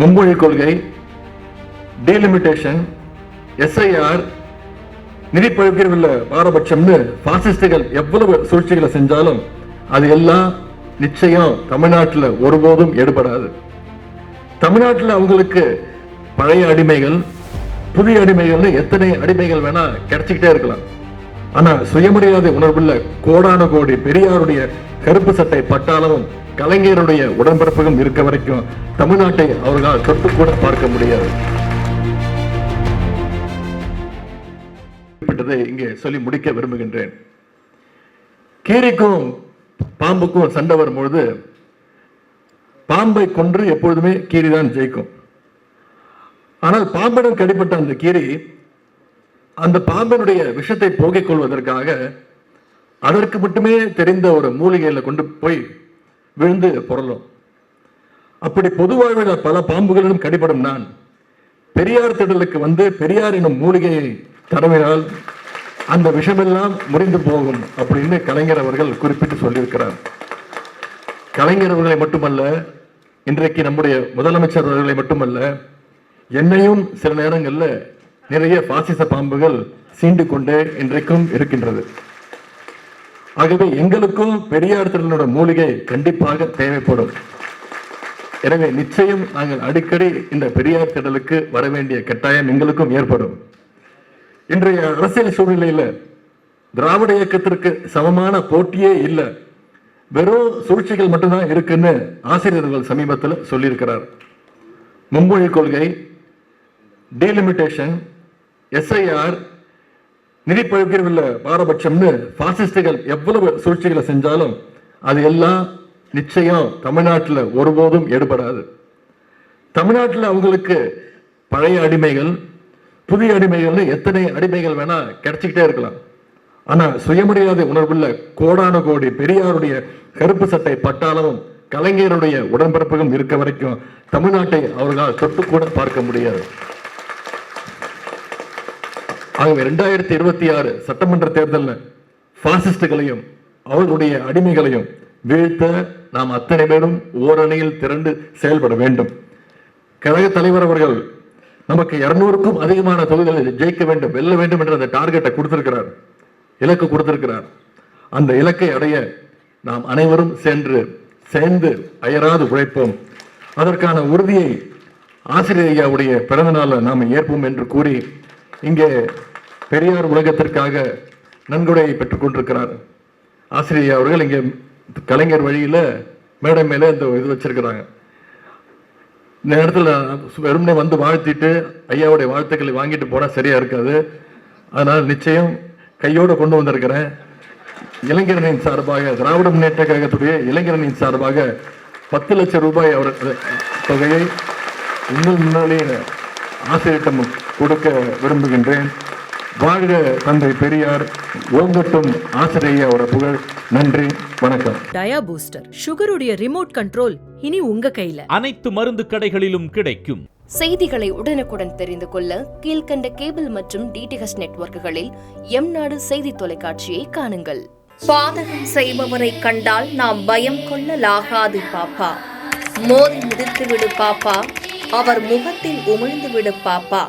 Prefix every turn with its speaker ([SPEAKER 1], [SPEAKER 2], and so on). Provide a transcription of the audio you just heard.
[SPEAKER 1] மும்மொழி கொள்கை டேலிமிட்டேஷன் எஸ்ஐஆர் நிதிப்பழுக்கில் உள்ள பாரபட்சம்னு பாசிஸ்டுகள் எவ்வளவு சூழ்ச்சிகளை செஞ்சாலும் அது எல்லாம் நிச்சயம் தமிழ்நாட்டில் ஒருபோதும் ஏற்படாது தமிழ்நாட்டில் அவங்களுக்கு பழைய அடிமைகள் புதிய அடிமைகள்னு எத்தனை அடிமைகள் வேணா கிடைச்சிக்கிட்டே இருக்கலாம். ஆனா சுயமரியாதை உணர்வுள்ள கோடான கோடி பெரியாருடைய கருப்பு சட்டை பட்டாளமும் கலைஞருடைய உடன்பிறப்புகளும் இருக்க வரைக்கும் தமிழ்நாட்டை அவர்களால் தொட்டு கூட பார்க்க முடியாது. குறிப்பிட்டதை இங்கே சொல்லி முடிக்க விரும்புகின்றேன். கீரிக்கும் பாம்புக்கும் சண்டை வரும்பொழுது பாம்பை கொன்று எப்பொழுதுமே கீரி தான் ஜெயிக்கும். ஆனால் பாம்பிடம் கடிப்பட்ட அந்த கீரி அந்த பாம்பினுடைய விஷத்தை போக்கிக் கொள்வதற்காக அதற்கு மட்டுமே தெரிந்த ஒரு மூலிகையில் கொண்டு போய் விழுந்து புரளும் அப்படி பொது வாழ்வில் பல பாம்புகளிலும் கடிபடும் நான் பெரியார் திடலுக்கு வந்து பெரியார் எனும் மூலிகையை தடவினால் அந்த விஷமெல்லாம் முறிந்து போகும் அப்படின்னு கலைஞர் அவர்கள் குறிப்பிட்டு சொல்லியிருக்கிறார். கலைஞர் அவர்களை மட்டுமல்ல இன்றைக்கு நம்முடைய முதலமைச்சர் அவர்களை மட்டுமல்ல என்னையும் சில நேரங்களில் நிறைய பாசிச பாம்புகள் சீண்டு கொண்டே இன்றைக்கும் இருக்கின்றது. ஆகவே எங்களுக்கும் பெரியார் திறனோட மூலிகை கண்டிப்பாக தேவைப்படும். எனவே நிச்சயம் நாங்கள் அடிக்கடி இந்த பெரியார் திடலுக்கு வர வேண்டிய கட்டாயம் எங்களுக்கும் ஏற்படும். இன்றைய அரசியல் சூழ்நிலையில திராவிட இயக்கத்திற்கு சமமான போட்டியே இல்லை. வெறும் சூழ்ச்சிகள் மட்டும்தான் இருக்குன்னு ஆசிரியர்கள் சமீபத்தில் சொல்லியிருக்கிறார். மும்மொழி கொள்கை டீலிமிட்டேஷன் எஸ்ஐஆர் நிதி பகிர்வில் பாரபட்சம்னு பாசிஸ்டுகள் எவ்வளவு சூழ்ச்சிகளை செஞ்சாலும் அது எல்லாம் நிச்சயம் தமிழ்நாட்டில் ஒருபோதும் எடுபடாது தமிழ்நாட்டில் அவங்களுக்கு பழைய அடிமைகள் புதிய அடிமைகள்னு எத்தனை அடிமைகள் வேணா கிடைச்சிக்கிட்டே இருக்கலாம். ஆனா சுயமரியாதை உணர்வுள்ள கோடான கோடி பெரியாருடைய கருப்பு சட்டை பட்டாளமும் கலைஞருடைய உடன்பிறப்புகளும் இருக்க வரைக்கும் தமிழ்நாட்டை அவர்களால் தொட்டு கூட பார்க்க முடியாது. ஆகவே ரெண்டாயிரத்தி இருபத்தி ஆறு சட்டமன்ற தேர்தலில் பாசிஸ்டுகளையும் அவர்களுடைய அடிமைகளையும் வீழ்த்த நாம் அத்தனை பேரும் ஓரணியில் திரண்டு செயல்பட வேண்டும். கழக தலைவர் அவர்கள் நமக்கு இருநூறுக்கும் அதிகமான தொகுதிகளில் ஜெயிக்க வேண்டும் வெல்ல வேண்டும் என்ற அந்த டார்கெட்டை கொடுத்திருக்கிறார். இலக்கு கொடுத்திருக்கிறார். அந்த இலக்கை அடைய நாம் அனைவரும் சென்று சேர்ந்து அயராது உழைப்போம். அதற்கான உறுதியை ஆசிரியர் ஐயாவுடைய பிறந்த நாளில் நாம் ஏற்போம் என்று கூறி இங்கே பெரியார் உலகத்திற்காக நன்கொடையை பெற்றுக் கொண்டிருக்கிறார். ஆசிரியர் அவர்கள் இங்கே கலைஞர் வழியில் மேடை மேலே இந்த இது வச்சிருக்கிறாங்க. இந்த நேரத்தில் வெறுமனே வந்து வாழ்த்திட்டு ஐயாவுடைய வாழ்த்துக்களை வாங்கிட்டு போனால் சரியாக இருக்காது. அதனால் நிச்சயம் கையோடு கொண்டு வந்திருக்கிறேன். இளைஞரணியின் சார்பாக திராவிட முன்னேற்ற கழகத்துடைய இளைஞரணியின் சார்பாக பத்து லட்சம் ரூபாய் அவர் தொகையை இன்னும் முன்னாலே ஆசிரியரிடம் கொடுக்க விரும்புகின்றேன். வாழ்க தந்தை பெரியார். ஓங்கட்டும் ஆசிரியர் புகழ். நன்றி வணக்கம்.
[SPEAKER 2] டயா பூஸ்டர் சுகருடைய ரிமோட் கண்ட்ரோல் இனி உங்க கையில.
[SPEAKER 3] அனைத்து மருந்து கடைகளிலும் கிடைக்கும்.
[SPEAKER 4] செய்திகளை உடனுக்குடன் தெரிந்து கொள்ள கீழ்க்கண்ட கேபிள் மற்றும் டிடிஹெச் நெட்வொர்க்குகளில் எம் நாடு செய்தி தொலைக்காட்சியை காணுங்கள். பாதகம் செய்பவரை கண்டால் நாம் பயம் கொள்ளலாகாது பாப்பா. மோதி மிதித்து விடு பாப்பா. அவர் முகத்தில் உமிழ்ந்து விடு பாப்பா.